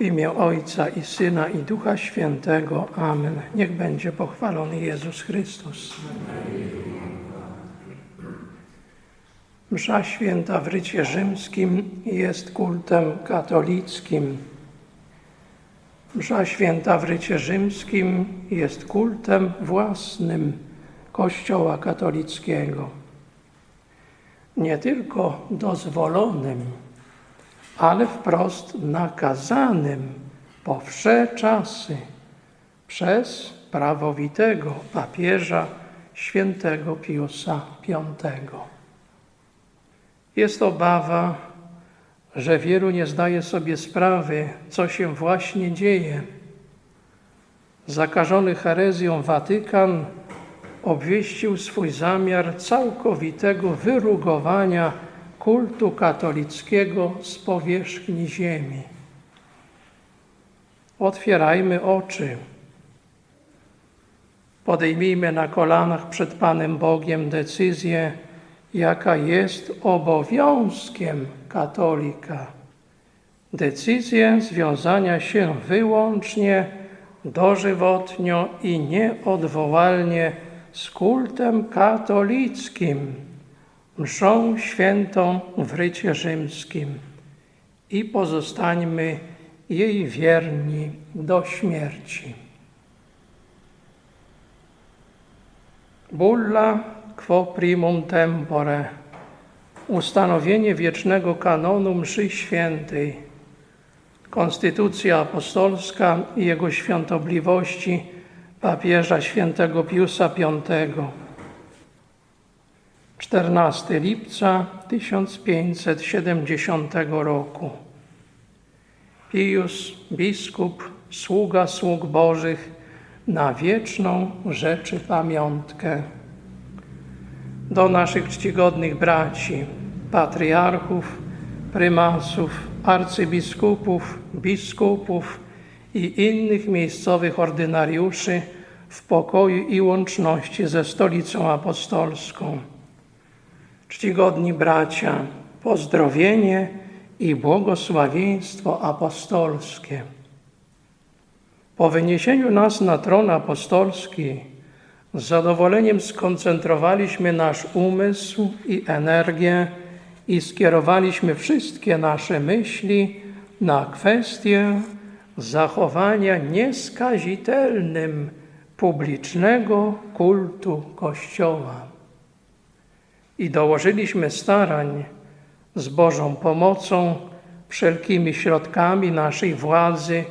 W imię Ojca i Syna i Ducha Świętego. Amen. Niech będzie pochwalony Jezus Chrystus. Msza święta w rycie rzymskim jest kultem katolickim. Msza święta w rycie rzymskim jest kultem własnym Kościoła katolickiego. Nie tylko dozwolonym, ale wprost nakazanym po wsze czasy przez prawowitego papieża świętego Piusa V. Jest obawa, że wielu nie zdaje sobie sprawy, co się właśnie dzieje. Zakażony herezją Watykan obwieścił swój zamiar całkowitego wyrugowania kultu katolickiego z powierzchni ziemi. Otwierajmy oczy. Podejmijmy na kolanach przed Panem Bogiem decyzję, jaka jest obowiązkiem katolika. Decyzję związania się wyłącznie, dożywotnio i nieodwołalnie z kultem katolickim mszą świętą w rycie rzymskim i pozostańmy jej wierni do śmierci. Bulla quo primum tempore ustanowienie wiecznego kanonu mszy świętej, konstytucja apostolska i jego świątobliwości papieża świętego Piusa V 14 lipca 1570 roku. Pius, biskup, sługa sług Bożych, na wieczną rzeczy pamiątkę. Do naszych czcigodnych braci, patriarchów, prymasów, arcybiskupów, biskupów i innych miejscowych ordynariuszy w pokoju i łączności ze Stolicą Apostolską. Czcigodni bracia, pozdrowienie i błogosławieństwo apostolskie. Po wyniesieniu nas na tron apostolski, z zadowoleniem skoncentrowaliśmy nasz umysł i energię i skierowaliśmy wszystkie nasze myśli na kwestię zachowania nieskazitelnym publicznego kultu Kościoła i dołożyliśmy starań z Bożą pomocą, wszelkimi środkami naszej władzy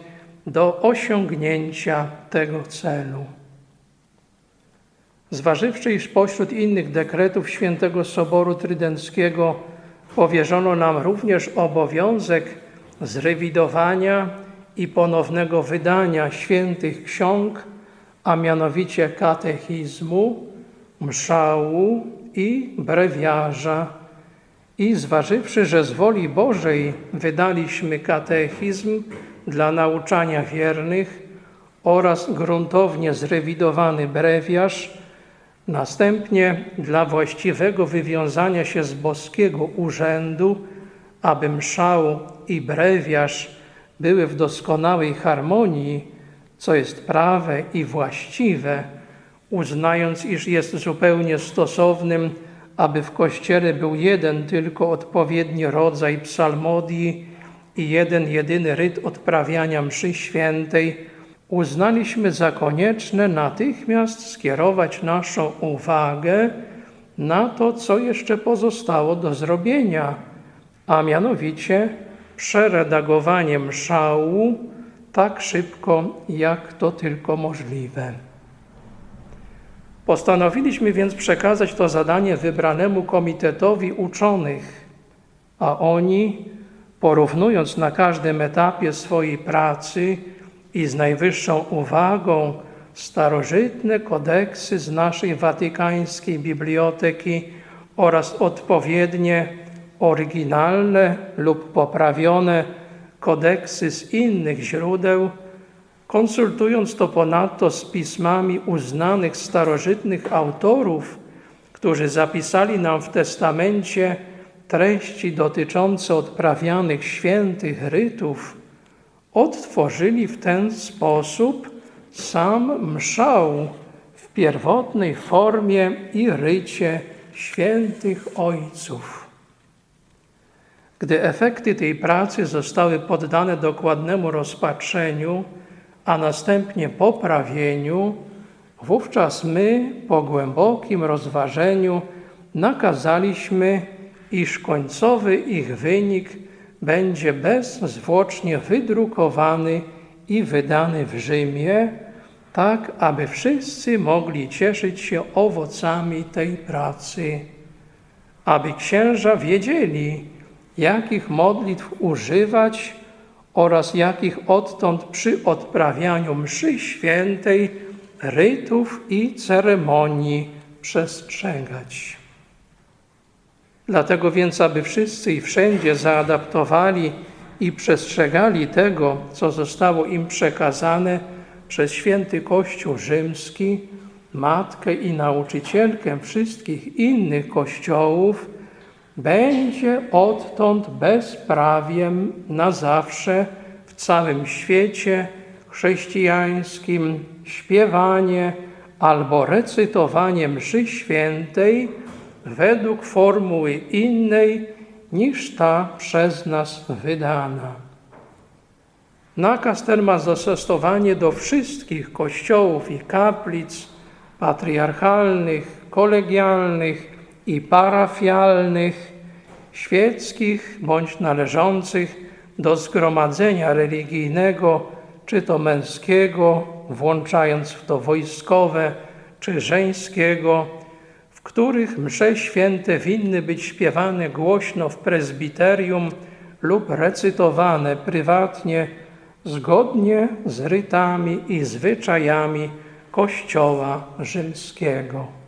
do osiągnięcia tego celu. Zważywszy, iż pośród innych dekretów Świętego Soboru Trydenckiego powierzono nam również obowiązek zrewidowania i ponownego wydania świętych ksiąg, a mianowicie katechizmu, mszału i brewiarza. I zważywszy, że z woli Bożej wydaliśmy katechizm dla nauczania wiernych oraz gruntownie zrewidowany brewiarz, następnie dla właściwego wywiązania się z boskiego urzędu, aby mszał i brewiarz były w doskonałej harmonii, co jest prawe i właściwe, uznając, iż jest zupełnie stosownym, aby w Kościele był jeden tylko odpowiedni rodzaj psalmodii i jeden jedyny ryt odprawiania mszy świętej, uznaliśmy za konieczne natychmiast skierować naszą uwagę na to, co jeszcze pozostało do zrobienia, a mianowicie przeredagowanie mszału tak szybko, jak to tylko możliwe. Postanowiliśmy więc przekazać to zadanie wybranemu komitetowi uczonych, a oni, porównując na każdym etapie swojej pracy i z najwyższą uwagą starożytne kodeksy z naszej watykańskiej biblioteki oraz odpowiednie oryginalne lub poprawione kodeksy z innych źródeł, konsultując to ponadto z pismami uznanych starożytnych autorów, którzy zapisali nam w testamencie treści dotyczące odprawianych świętych rytów, odtworzyli w ten sposób sam mszał w pierwotnej formie i rycie świętych ojców. Gdy efekty tej pracy zostały poddane dokładnemu rozpatrzeniu, a następnie poprawieniu, wówczas my po głębokim rozważeniu nakazaliśmy, iż końcowy ich wynik będzie bezzwłocznie wydrukowany i wydany w Rzymie, tak aby wszyscy mogli cieszyć się owocami tej pracy, aby księża wiedzieli, jakich modlitw używać oraz jakich odtąd przy odprawianiu mszy świętej, rytów i ceremonii przestrzegać. Dlatego więc, aby wszyscy i wszędzie zaadaptowali i przestrzegali tego, co zostało im przekazane przez święty Kościół Rzymski, matkę i nauczycielkę wszystkich innych kościołów, będzie odtąd bezprawiem na zawsze w całym świecie chrześcijańskim śpiewanie albo recytowanie mszy świętej według formuły innej niż ta przez nas wydana. Nakaz ten ma zastosowanie do wszystkich kościołów i kaplic patriarchalnych, kolegialnych i parafialnych, świeckich bądź należących do zgromadzenia religijnego, czy to męskiego, włączając w to wojskowe, czy żeńskiego, w których msze święte winny być śpiewane głośno w prezbiterium lub recytowane prywatnie zgodnie z rytami i zwyczajami Kościoła rzymskiego.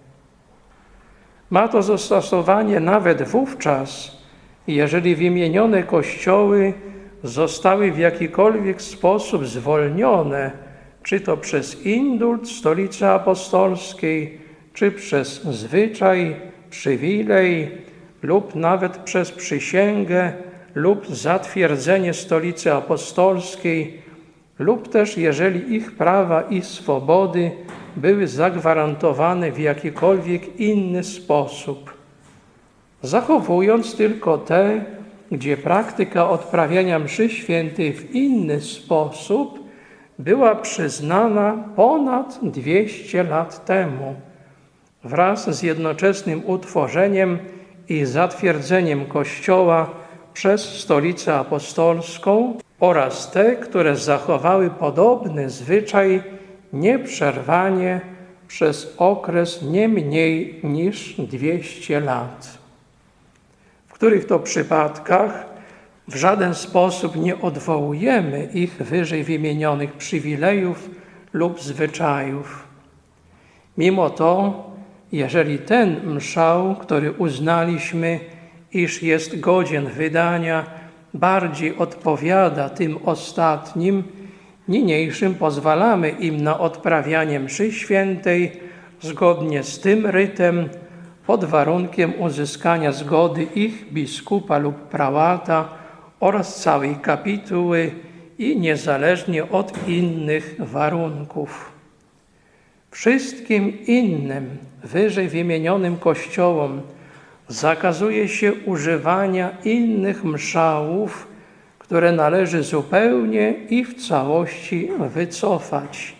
Ma to zastosowanie nawet wówczas, jeżeli wymienione kościoły zostały w jakikolwiek sposób zwolnione, czy to przez indult stolicy apostolskiej, czy przez zwyczaj, przywilej, lub nawet przez przysięgę lub zatwierdzenie stolicy apostolskiej, lub też jeżeli ich prawa i swobody były zagwarantowane w jakikolwiek inny sposób, zachowując tylko te, gdzie praktyka odprawiania mszy świętej w inny sposób była przyznana ponad 200 lat temu, wraz z jednoczesnym utworzeniem i zatwierdzeniem Kościoła przez Stolicę Apostolską oraz te, które zachowały podobny zwyczaj nieprzerwanie przez okres nie mniej niż 200 lat, w których to przypadkach w żaden sposób nie odwołujemy ich wyżej wymienionych przywilejów lub zwyczajów. Mimo to jeżeli ten mszał, który uznaliśmy, iż jest godzien wydania, bardziej odpowiada tym ostatnim, niniejszym pozwalamy im na odprawianie mszy świętej zgodnie z tym rytem, pod warunkiem uzyskania zgody ich biskupa lub prałata oraz całej kapituły i niezależnie od innych warunków. Wszystkim innym wyżej wymienionym kościołom zakazuje się używania innych mszałów, które należy zupełnie i w całości wycofać.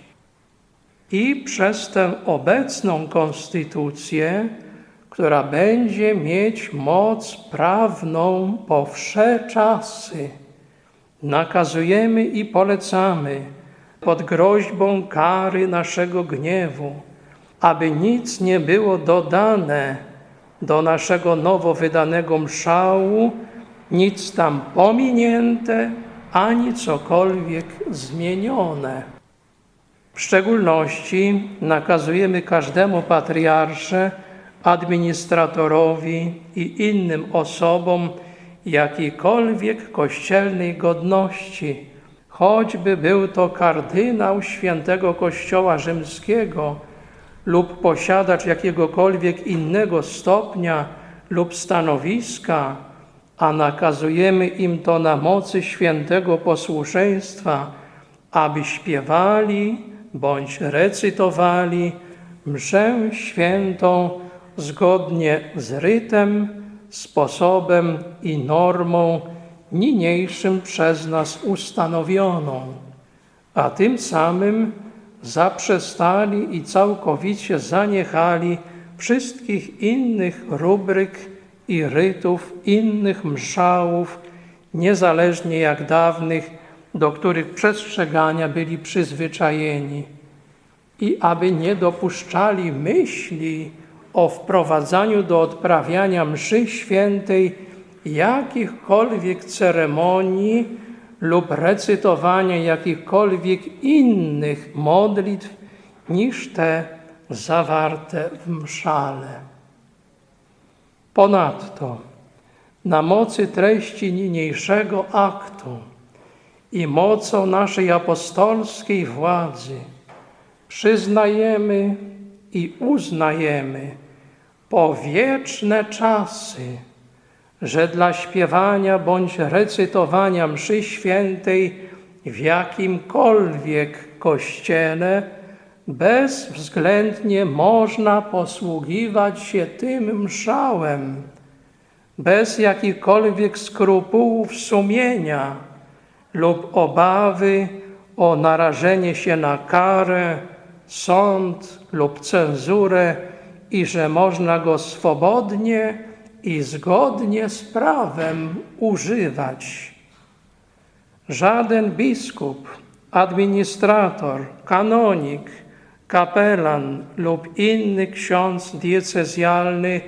I przez tę obecną konstytucję, która będzie mieć moc prawną po wsze czasy, nakazujemy i polecamy pod groźbą kary naszego gniewu, aby nic nie było dodane do naszego nowo wydanego mszału, nic tam pominięte, ani cokolwiek zmienione. W szczególności nakazujemy każdemu patriarsze, administratorowi i innym osobom jakiejkolwiek kościelnej godności, choćby był to kardynał świętego Kościoła Rzymskiego lub posiadacz jakiegokolwiek innego stopnia lub stanowiska, a nakazujemy im to na mocy świętego posłuszeństwa, aby śpiewali bądź recytowali mszę świętą zgodnie z rytem, sposobem i normą niniejszym przez nas ustanowioną, a tym samym zaprzestali i całkowicie zaniechali wszystkich innych rubryk i rytów, innych mszałów, niezależnie jak dawnych, do których przestrzegania byli przyzwyczajeni. I aby nie dopuszczali myśli o wprowadzaniu do odprawiania mszy świętej jakichkolwiek ceremonii lub recytowania jakichkolwiek innych modlitw niż te zawarte w mszale. Ponadto, na mocy treści niniejszego aktu i mocą naszej apostolskiej władzy przyznajemy i uznajemy po wieczne czasy, że dla śpiewania bądź recytowania mszy świętej w jakimkolwiek kościele bezwzględnie można posługiwać się tym mszałem, bez jakichkolwiek skrupułów sumienia lub obawy o narażenie się na karę, sąd lub cenzurę i że można go swobodnie i zgodnie z prawem używać. Żaden biskup, administrator, kanonik, kapelan lub inny ksiądz diecezjalny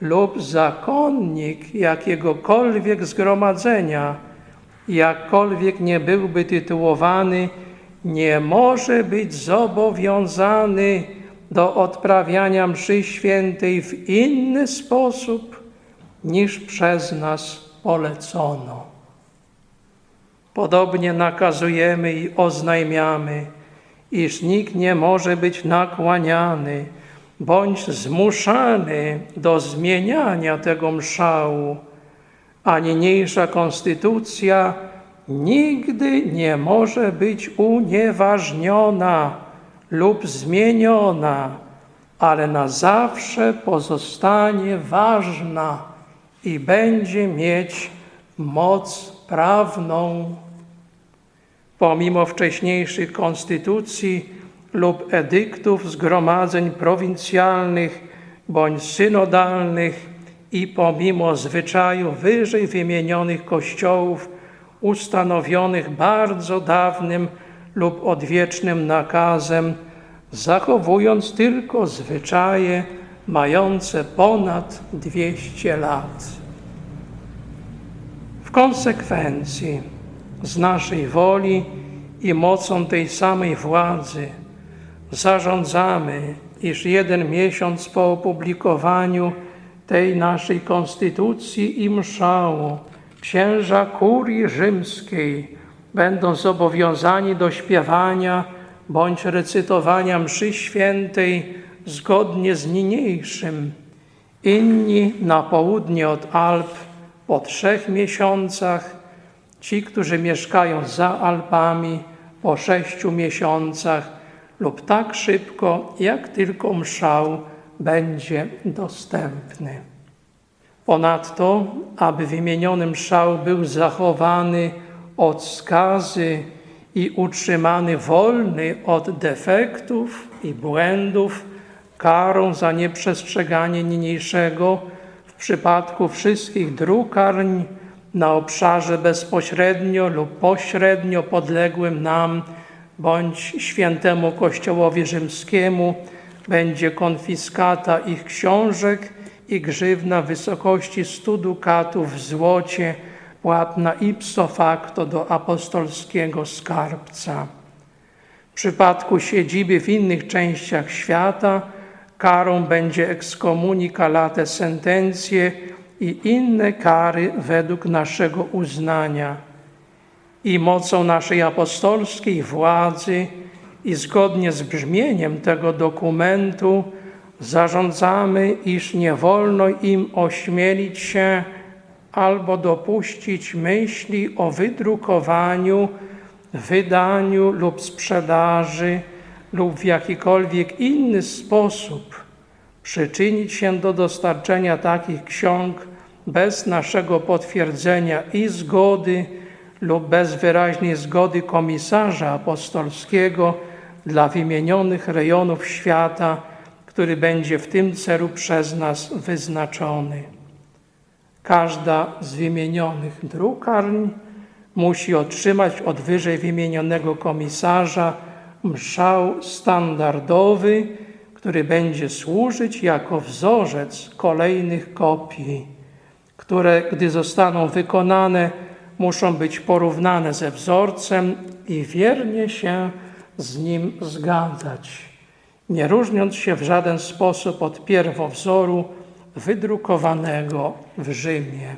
lub zakonnik jakiegokolwiek zgromadzenia, jakkolwiek nie byłby tytułowany, nie może być zobowiązany do odprawiania mszy świętej w inny sposób niż przez nas polecono. Podobnie nakazujemy i oznajmiamy, iż nikt nie może być nakłaniany bądź zmuszany do zmieniania tego mszału, a niniejsza konstytucja nigdy nie może być unieważniona lub zmieniona, ale na zawsze pozostanie ważna i będzie mieć moc prawną. Pomimo wcześniejszych konstytucji lub edyktów zgromadzeń prowincjalnych bądź synodalnych i pomimo zwyczaju wyżej wymienionych kościołów ustanowionych bardzo dawnym lub odwiecznym nakazem, zachowując tylko zwyczaje mające ponad 200 lat. W konsekwencji z naszej woli i mocą tej samej władzy zarządzamy iż jeden miesiąc po opublikowaniu tej naszej konstytucji i mszału księża kurii rzymskiej będą zobowiązani do śpiewania bądź recytowania mszy świętej zgodnie z niniejszym. Inni na południe od Alp po trzech miesiącach, ci, którzy mieszkają za Alpami po sześciu miesiącach lub tak szybko, jak tylko mszał będzie dostępny. Ponadto, aby wymieniony mszał był zachowany od skazy i utrzymany wolny od defektów i błędów, karą za nieprzestrzeganie niniejszego w przypadku wszystkich drukarń na obszarze bezpośrednio lub pośrednio podległym nam bądź świętemu Kościołowi Rzymskiemu będzie konfiskata ich książek i grzywna w wysokości stu dukatów w złocie, płatna ipso facto do apostolskiego skarbca. W przypadku siedziby w innych częściach świata karą będzie ekskomunika late sentencje i inne kary według naszego uznania. I mocą naszej apostolskiej władzy i zgodnie z brzmieniem tego dokumentu zarządzamy, iż nie wolno im ośmielić się albo dopuścić myśli o wydrukowaniu, wydaniu lub sprzedaży lub w jakikolwiek inny sposób przyczynić się do dostarczenia takich ksiąg bez naszego potwierdzenia i zgody lub bez wyraźnej zgody komisarza apostolskiego dla wymienionych rejonów świata, który będzie w tym celu przez nas wyznaczony. Każda z wymienionych drukarń musi otrzymać od wyżej wymienionego komisarza mszał standardowy, który będzie służyć jako wzorzec kolejnych kopii, które, gdy zostaną wykonane, muszą być porównane ze wzorcem i wiernie się z nim zgadzać, nie różniąc się w żaden sposób od pierwowzoru wydrukowanego w Rzymie.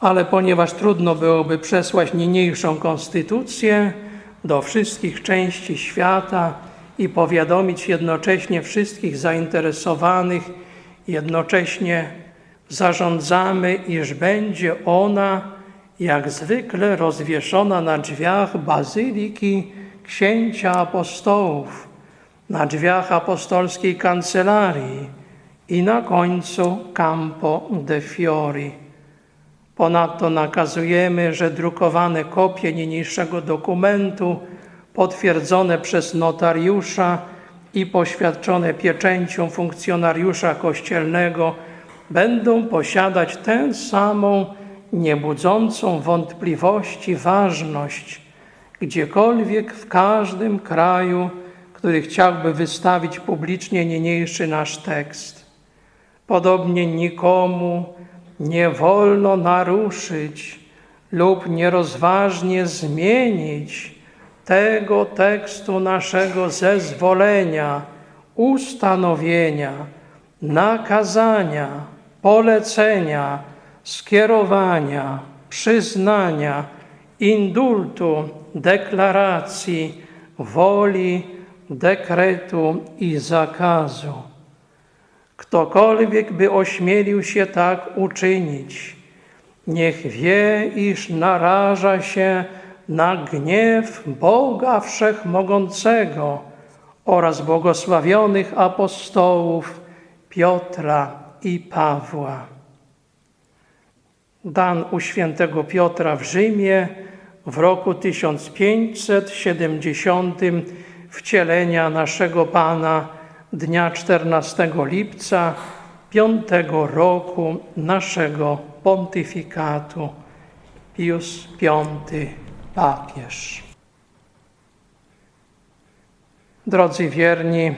Ale ponieważ trudno byłoby przesłać niniejszą konstytucję do wszystkich części świata i powiadomić jednocześnie wszystkich zainteresowanych, jednocześnie zarządzamy, iż będzie ona jak zwykle rozwieszona na drzwiach bazyliki księcia apostołów, na drzwiach apostolskiej kancelarii i na końcu Campo de Fiori. Ponadto nakazujemy, że drukowane kopie niniejszego dokumentu, potwierdzone przez notariusza i poświadczone pieczęcią funkcjonariusza kościelnego, będą posiadać tę samą niebudzącą wątpliwości ważność, gdziekolwiek w każdym kraju, który chciałby wystawić publicznie niniejszy nasz tekst. Podobnie nikomu nie wolno naruszyć lub nierozważnie zmienić tego tekstu naszego zezwolenia, ustanowienia, nakazania, polecenia, skierowania, przyznania, indultu, deklaracji, woli, dekretu i zakazu. Ktokolwiek by ośmielił się tak uczynić, niech wie, iż naraża się na gniew Boga Wszechmogącego oraz błogosławionych apostołów Piotra i Pawła. Dan u świętego Piotra w Rzymie w roku 1570 wcielenia naszego Pana dnia 14 lipca piątego roku naszego pontyfikatu Pius V papież. Drodzy wierni,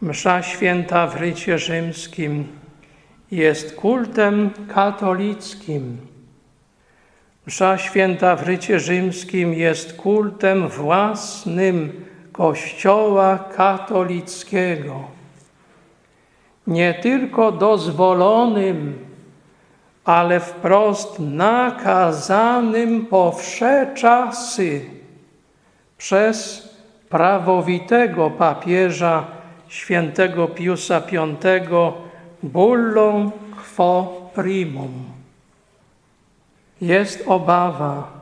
msza święta w rycie rzymskim jest kultem katolickim. Msza święta w rycie rzymskim jest kultem własnym Kościoła katolickiego. Nie tylko dozwolonym, ale wprost nakazanym po czasy przez prawowitego papieża świętego Piusa V bullą quo primum. Jest obawa,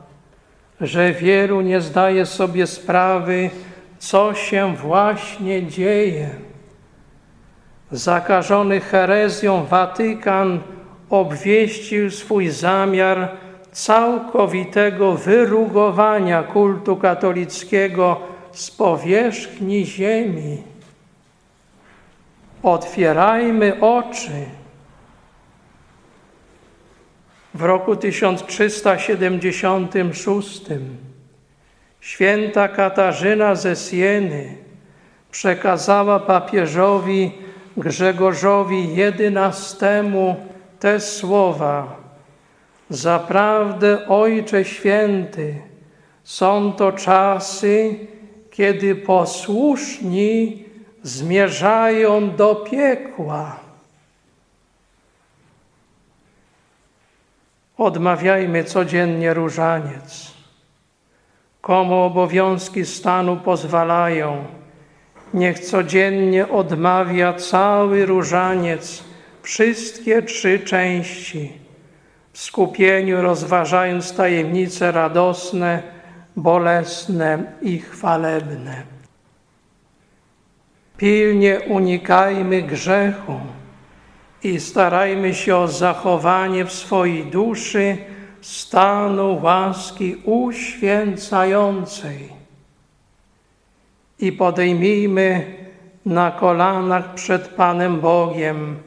że wielu nie zdaje sobie sprawy, co się właśnie dzieje. Zakażony herezją Watykan obwieścił swój zamiar całkowitego wyrugowania kultu katolickiego z powierzchni ziemi. Otwierajmy oczy. W roku 1376 święta Katarzyna ze Sieny przekazała papieżowi Grzegorzowi XI te słowa: Zaprawdę, Ojcze Święty, są to czasy, kiedy posłuszni zmierzają do piekła. Odmawiajmy codziennie różaniec. Komu obowiązki stanu pozwalają, niech codziennie odmawia cały różaniec, wszystkie trzy części, w skupieniu rozważając tajemnice radosne, bolesne i chwalebne. Pilnie unikajmy grzechu i starajmy się o zachowanie w swojej duszy stanu łaski uświęcającej. I podejmijmy na kolanach przed Panem Bogiem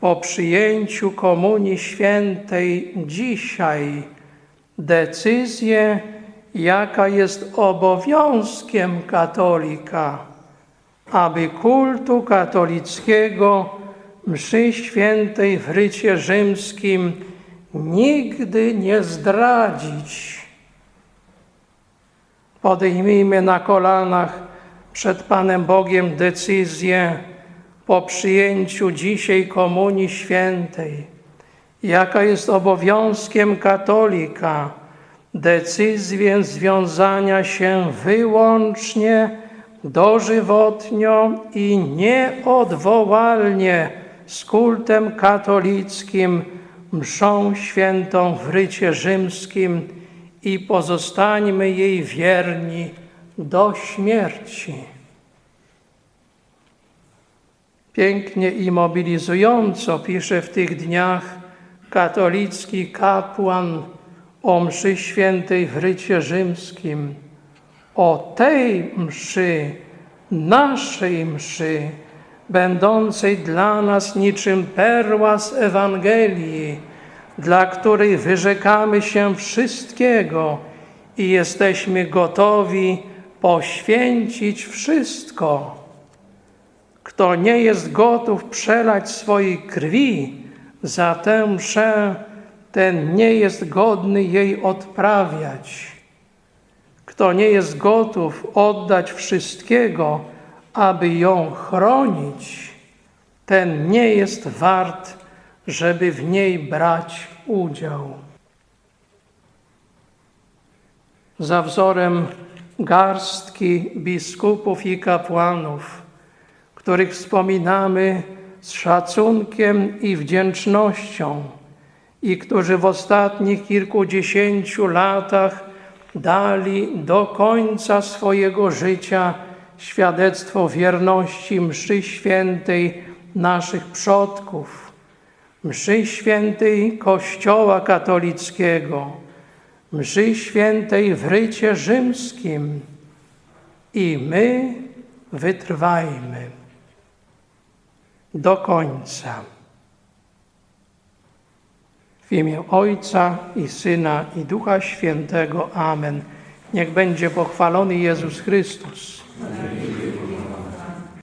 po przyjęciu Komunii Świętej dzisiaj decyzję, jaka jest obowiązkiem katolika, aby kultu katolickiego mszy świętej w rycie rzymskim nigdy nie zdradzić. Podejmijmy na kolanach przed Panem Bogiem decyzję po przyjęciu dzisiaj Komunii Świętej, jaka jest obowiązkiem katolika, decyzję związania się wyłącznie dożywotnio i nieodwołalnie z kultem katolickim, mszą świętą w rycie rzymskim i pozostańmy jej wierni do śmierci. Pięknie i mobilizująco pisze w tych dniach katolicki kapłan o mszy świętej w rycie rzymskim. O tej mszy, naszej mszy, będącej dla nas niczym perła z Ewangelii, dla której wyrzekamy się wszystkiego i jesteśmy gotowi poświęcić wszystko. Kto nie jest gotów przelać swojej krwi za tę mszę, ten nie jest godny jej odprawiać. Kto nie jest gotów oddać wszystkiego, aby ją chronić, ten nie jest wart, żeby w niej brać udział. Za wzorem garstki biskupów i kapłanów, których wspominamy z szacunkiem i wdzięcznością i którzy w ostatnich kilkudziesięciu latach dali do końca swojego życia świadectwo wierności mszy świętej naszych przodków, mszy świętej Kościoła katolickiego, mszy świętej w rycie rzymskim i my wytrwajmy do końca. W imię Ojca i Syna i Ducha Świętego. Amen. Niech będzie pochwalony Jezus Chrystus. 하나님께 영광하라.